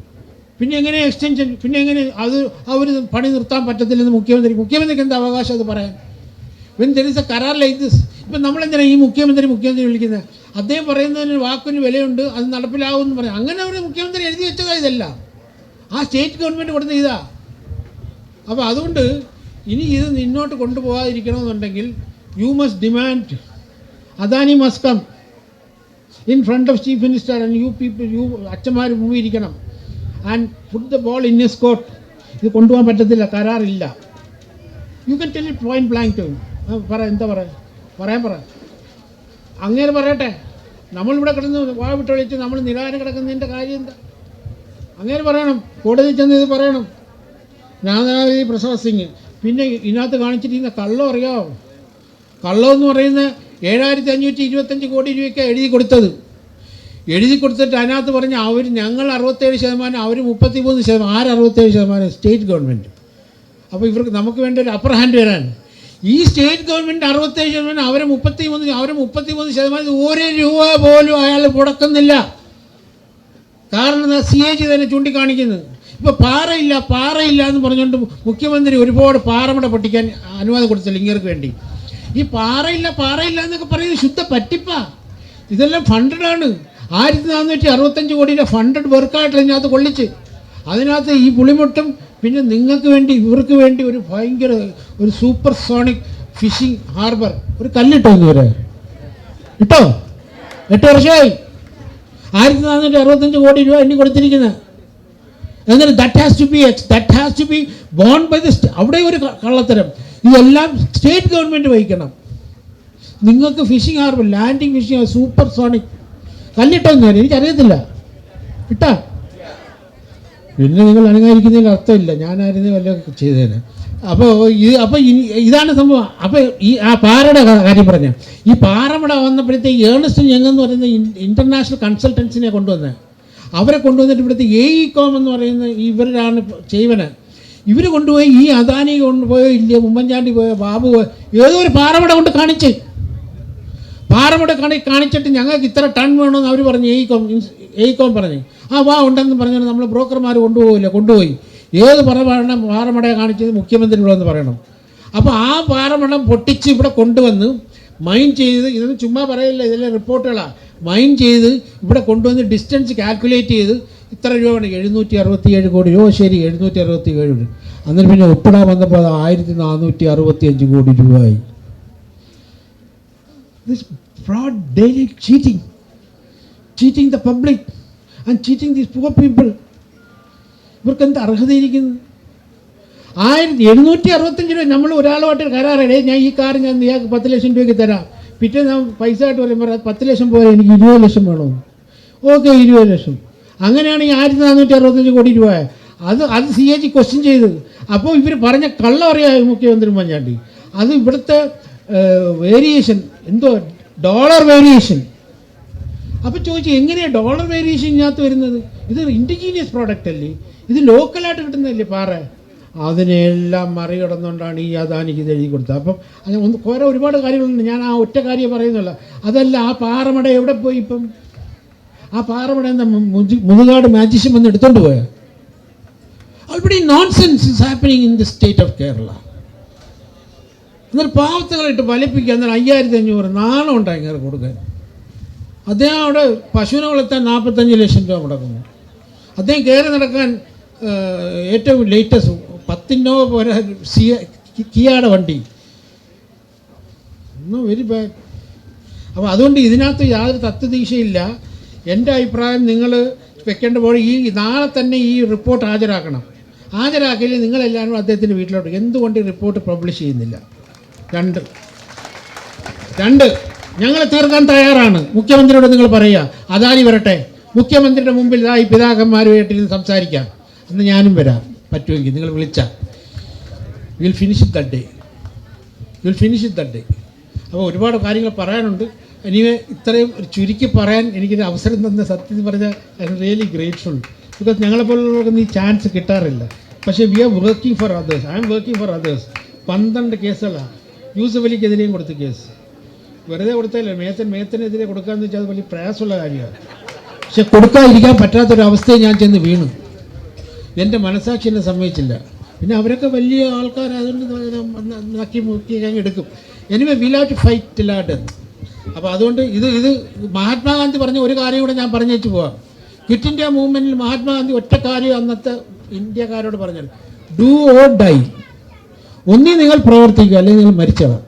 പിന്നെ എങ്ങനെ എക്സ്റ്റൻഷൻ പിന്നെ എങ്ങനെ അത് അവർ പണി നിർത്താൻ പറ്റത്തില്ലെന്ന് മുഖ്യമന്ത്രി മുഖ്യമന്ത്രിക്ക് എന്താ അവകാശം അത് പറയാൻ? വെൻ ദർ ഇസ് എ കരാർ ലൈക്ക് ദിസ് ഇപ്പം നമ്മളെന്തിനാണ് ഈ മുഖ്യമന്ത്രി മുഖ്യമന്ത്രി വിളിക്കുന്നത്? അദ്ദേഹം പറയുന്നതിന് വാക്കിന് വിലയുണ്ട് അത് നടപ്പിലാവുമെന്ന് പറയാം. അങ്ങനെ അവർ മുഖ്യമന്ത്രി എഴുതി വെച്ചതാ ഇതല്ല. ആ സ്റ്റേറ്റ് ഗവൺമെന്റ് കൊടുത്ത ഇതാ. അപ്പോൾ അതുകൊണ്ട് ഇനി ഇത് മുന്നോട്ട് കൊണ്ടുപോകാതിരിക്കണമെന്നുണ്ടെങ്കിൽ you must demand Adani must come in front of chief minister and you people you അച്ഛന്മാർ മൂവിയിരിക്കണം and put the ball in his court ഇത് കൊണ്ടുപോകാൻ പറ്റത്തില്ല കരാറില്ല. You can tell it point blank to പറ എന്താ പറയാ പറയാൻ പറ. അങ്ങനെ പറയട്ടെ നമ്മളിവിടെ കിടന്ന് വാ വിട്ടൊഴിച്ച് നമ്മൾ നിരാഹാരം കിടക്കുന്നതിന്റെ കാര്യം എന്താ? അങ്ങനെ പറയണം കോടതി ചെന്ന് ഇത് പറയണം. നാനാവധി പ്രസാദ് സിംഗ്. പിന്നെ ഇതിനകത്ത് കാണിച്ചിരിക്കുന്ന കള്ളം അറിയാമോ കള്ളം എന്ന് പറയുന്ന ഏഴായിരത്തി അഞ്ഞൂറ്റി ഇരുപത്തഞ്ച് കോടി രൂപയ്ക്ക് എഴുതി കൊടുത്തത്. എഴുതി കൊടുത്തിട്ട് അതിനകത്ത് പറഞ്ഞ അവർ ഞങ്ങൾ അറുപത്തേഴ് ശതമാനം അവർ മുപ്പത്തി മൂന്ന് ശതമാനം ആര് അറുപത്തേഴ് ശതമാനം? സ്റ്റേറ്റ് ഗവൺമെന്റ് അപ്പോൾ ഇവർക്ക് നമുക്ക് വേണ്ട ഒരു അപ്പർ ഹാൻഡ് വരാൻ. ഈ സ്റ്റേറ്റ് ഗവൺമെന്റ് അറുപത്തേഴ് ശതമാനം അവരെ മുപ്പത്തി മൂന്ന് അവരെ മുപ്പത്തി മൂന്ന് ശതമാനം ഒരു രൂപ പോലും അയാൾ മുടക്കുന്നില്ല. കാരണം സി എ ജി തന്നെ ചൂണ്ടിക്കാണിക്കുന്നത്. ഇപ്പോൾ പാറയില്ല പാറയില്ല എന്ന് പറഞ്ഞുകൊണ്ട് മുഖ്യമന്ത്രി ഒരുപാട് പാറമട പൊട്ടിക്കാൻ അനുവാദം കൊടുത്തില്ല ഇങ്ങർക്ക് വേണ്ടി. ഈ പാറയില്ല പാറയില്ല എന്നൊക്കെ പറയുന്നത് ശുദ്ധ പറ്റിപ്പാ. ഇതെല്ലാം ഫണ്ടഡ് ആണ്. ആയിരത്തി നാനൂറ്റി അറുപത്തഞ്ച് കോടിയുടെ ഫണ്ടഡ് വർക്കായിട്ട് ഇതിനകത്ത് കൊള്ളിച്ച്. അതിനകത്ത് ഈ പുളിമുട്ടും പിന്നെ നിങ്ങൾക്ക് വേണ്ടി ഇവർക്ക് വേണ്ടി ഒരു ഭയങ്കര ഒരു സൂപ്പർ സോണിക് ഫിഷിംഗ് ഹാർബർ ഒരു കല്ലിട്ടോ ഇതുവരെ ഇട്ടോ? എട്ട് വർഷമായി. ആയിരത്തി നാനൂറ്റി അറുപത്തഞ്ച് കോടി രൂപ എണ്ണി കൊടുത്തിരിക്കുന്നത് എന്നിട്ട് that has to be ex that has to be borne by the അവിടെ ഒരു കള്ളത്തരം. ഇതെല്ലാം സ്റ്റേറ്റ് ഗവൺമെന്റ് വഹിക്കണം. നിങ്ങൾക്ക് fishing harbour landing fishing super sonic കല്ലിട്ടോ ഞാൻ എനിക്കറിയത്തില്ല. ഇട്ടാ? പിന്നെ നിങ്ങൾ അനുകാരിക്കുന്നതിൽ അർത്ഥമില്ല. ഞാനായിരുന്നു വല്ല ചെയ്തേനെ. അപ്പോൾ ഇത് അപ്പോൾ ഇതാണ് സംഭവം. അപ്പോൾ ഈ ആ പാറയുടെ കാര്യം പറഞ്ഞു. ഈ പാറമട വന്നപ്പോഴത്തെ ഏണസ്റ്റ് ഞങ്ങൾ എന്ന് പറയുന്ന ഇന്റർനാഷണൽ കൺസൾട്ടൻസിനെ കൊണ്ടുവന്നത് അവരെ കൊണ്ടുവന്നിട്ട് ഇവിടുത്തെ എ ഇ കോം എന്ന് പറയുന്ന ഇവരാണ് ചെയ്വന്. ഇവർ കൊണ്ടുപോയി ഈ അദാനി കൊണ്ടുപോയോ ഇല്ല ഉമ്മൻചാണ്ടി പോയോ ബാബു പോയോ ഏതോ ഒരു പാറമട കൊണ്ട് കാണിച്ച്. പാറമട കാണി കാണിച്ചിട്ട് ഞങ്ങൾക്ക് ഇത്ര ടൺ വേണമെന്ന് അവർ പറഞ്ഞു എ കോം എ കോം പറഞ്ഞു. ആ വാ ഉണ്ടെന്ന് പറഞ്ഞാൽ നമ്മൾ ബ്രോക്കർമാർ കൊണ്ടുപോകില്ല കൊണ്ടുപോയി. ഏത് പറമാണ് പാറമടയെ കാണിച്ചത് മുഖ്യമന്ത്രി ഇവിടെ വന്ന് പറയണം. അപ്പോൾ ആ പാറമടം പൊട്ടിച്ച് ഇവിടെ കൊണ്ടുവന്ന് മൈൻ ചെയ്ത് ഇതൊന്നും ചുമ്മാ പറയില്ല ഇതിലെ റിപ്പോർട്ടുകളാണ് മൈൻ ചെയ്ത് ഇവിടെ കൊണ്ടുവന്ന് ഡിസ്റ്റൻസ് കാൽക്കുലേറ്റ് ചെയ്ത് ഇത്ര രൂപയാണ് എഴുന്നൂറ്റി അറുപത്തി ഏഴ് കോടി രൂപ. ശരി എഴുന്നൂറ്റി അറുപത്തി ഏഴ് അന്നേരം പിന്നെ ഒപ്പിടാൻ വന്നപ്പോൾ അത് ആയിരത്തി നാനൂറ്റി അറുപത്തി അഞ്ച് കോടി രൂപയായി. This fraud, daily cheating, the public and and cheating poor people. ഇവർക്ക് എന്ത് അർഹതയിരിക്കുന്നു? ആയിരത്തി എഴുന്നൂറ്റി അറുപത്തഞ്ച് രൂപ നമ്മൾ ഒരാളുമായിട്ട് കരാറേ ഞാൻ ഈ കാർ ഞാൻ ഇയാൾക്ക് പത്ത് ലക്ഷം രൂപയ്ക്ക് തരാം. പിറ്റേ ഞാൻ പൈസ ആയിട്ട് പറയുമ്പോൾ പത്ത് ലക്ഷം പോലെ എനിക്ക് ഇരുപത് ലക്ഷം വേണോ ഓക്കെ ഇരുപത് ലക്ഷം. അങ്ങനെയാണ് ഈ ആയിരത്തി നാനൂറ്റി അറുപത്തഞ്ച് കോടി രൂപ. അത് അത് സി എ ജി ക്വസ്റ്റ്യൻ ചെയ്ത് അപ്പോൾ ഇവർ പറഞ്ഞ കള്ളം അറിയാം മുഖ്യമന്ത്രി ഉമ്മൻചാണ്ടി. അത് ഇവിടുത്തെ വേരിയേഷൻ എന്തോ ഡോളർ വേരിയേഷൻ അപ്പോൾ ചോദിച്ചു എങ്ങനെയാണ് ഡോളർ വേരിയേഷൻ ഇതിനകത്ത് വരുന്നത്? ഇത് ഇൻഡിജീനിയസ് പ്രോഡക്റ്റ് അല്ലേ? ഇത് ലോക്കലായിട്ട് കിട്ടുന്നതല്ലേ പാറ? അതിനെല്ലാം മറികടന്നുകൊണ്ടാണ് ഈ അദാനിക്ക് ഇത് എഴുതി കൊടുത്തത്. അപ്പം അങ്ങനെ ഒന്ന് കുറേ ഒരുപാട് കാര്യങ്ങളുണ്ട്. ഞാൻ ആ ഒറ്റ കാര്യം പറയുന്നില്ല അതല്ല ആ പാറമട എവിടെ പോയി ഇപ്പം? ആ പാറമട എന്താ മുതു- മുതുകാട് മാജിഷ്യൻ വന്ന് എടുത്തോണ്ട് പോയ? അവിടെ nonsense is happening in the state of Kerala എന്നാൽ പാവത്തുകളായിട്ട് വലിപ്പിക്കുക എന്നാൽ അയ്യായിരത്തി അഞ്ഞൂറ് നാണം ഉണ്ടായി കൊടുക്കാൻ. അദ്ദേഹം അവിടെ പശുവിനെ വളർത്താൻ നാൽപ്പത്തഞ്ച് ലക്ഷം രൂപ മുടക്കുന്നു. അദ്ദേഹം കയറി നടക്കാൻ ഏറ്റവും ലേറ്റസ്റ്റ് പത്തിനോ പോലെ സിയ കിയാടെ വണ്ടി. ഒന്നും വെരി ബാഡ് അപ്പോൾ അതുകൊണ്ട് ഇതിനകത്ത് യാതൊരു തത്വദീക്ഷയില്ല. എന്റെ അഭിപ്രായം നിങ്ങൾ വെക്കേണ്ട പോലെ ഈ നാളെ തന്നെ ഈ റിപ്പോർട്ട് ഹാജരാക്കണം. ഹാജരാക്കിയില്ല നിങ്ങളെല്ലാവരും അദ്ദേഹത്തിന്റെ വീട്ടിലോട്ട് എന്തുകൊണ്ട് ഈ റിപ്പോർട്ട് പബ്ലിഷ് ചെയ്യുന്നില്ല? രണ്ട്. രണ്ട്. ഞങ്ങൾ തീർക്കാൻ തയ്യാറാണ്. മുഖ്യമന്ത്രിയോട് നിങ്ങൾ പറയുക അദാനി വരട്ടെ. മുഖ്യമന്ത്രിയുടെ മുമ്പിൽ ഇതാ ഈ പിതാക്കന്മാരുമായിട്ടിരുന്ന് സംസാരിക്കാം. എന്ന് ഞാനും വരാം. പറ്റുമെങ്കിൽ നിങ്ങൾ വിളിച്ച. Will finish the day will finish the day അപ്പോൾ ഒരുപാട് കാര്യങ്ങൾ പറയാനുണ്ട്. എനിവേ ഇത്രയും ചുരുക്കി പറയാൻ എനിക്കൊരു അവസരം തന്ന സത്യം പറഞ്ഞാൽ I am really grateful because ഞങ്ങളെപ്പോലുള്ളവർക്കൊന്നും ഈ ചാൻസ് കിട്ടാറില്ല. പക്ഷേ we are working for others I am working for others പന്ത്രണ്ട് കേസുകളാണ് യൂസഫ് അലിക്കെതിരെയും കൊടുത്ത കേസ്. വെറുതെ കൊടുത്തല്ലേ മേത്തൻ മേത്തനെതിരെ കൊടുക്കാന്ന് വെച്ചാൽ അത് വലിയ പ്രയാസമുള്ള കാര്യമാണ്. പക്ഷെ കൊടുക്കാതിരിക്കാൻ പറ്റാത്തൊരവസ്ഥയിൽ ഞാൻ ചെന്ന് വീണു. എന്റെ മനസാക്ഷി എന്നെ സമ്മതിച്ചില്ല. പിന്നെ അവരൊക്കെ വലിയ ആൾക്കാർ ആൾക്കാരായതുകൊണ്ട് നക്കി മുക്കി അങ്ങ് എടുക്കും. Anyway will have to fight lot അപ്പോൾ അതുകൊണ്ട് ഇത് ഇത് മഹാത്മാഗാന്ധി പറഞ്ഞ ഒരു കാര്യം കൂടെ ഞാൻ പറഞ്ഞു പോവാം. ക്വിറ്റ് ഇന്ത്യ മൂവ്മെന്റിൽ മഹാത്മാഗാന്ധി ഒറ്റ കാര്യം അന്നത്തെ ഇന്ത്യക്കാരോട് പറഞ്ഞത് ഡു ഓർ ഡൈ ഒന്നീ നിങ്ങൾ പ്രവർത്തിക്കുക അല്ലെങ്കിൽ നിങ്ങൾ മരിച്ചവർ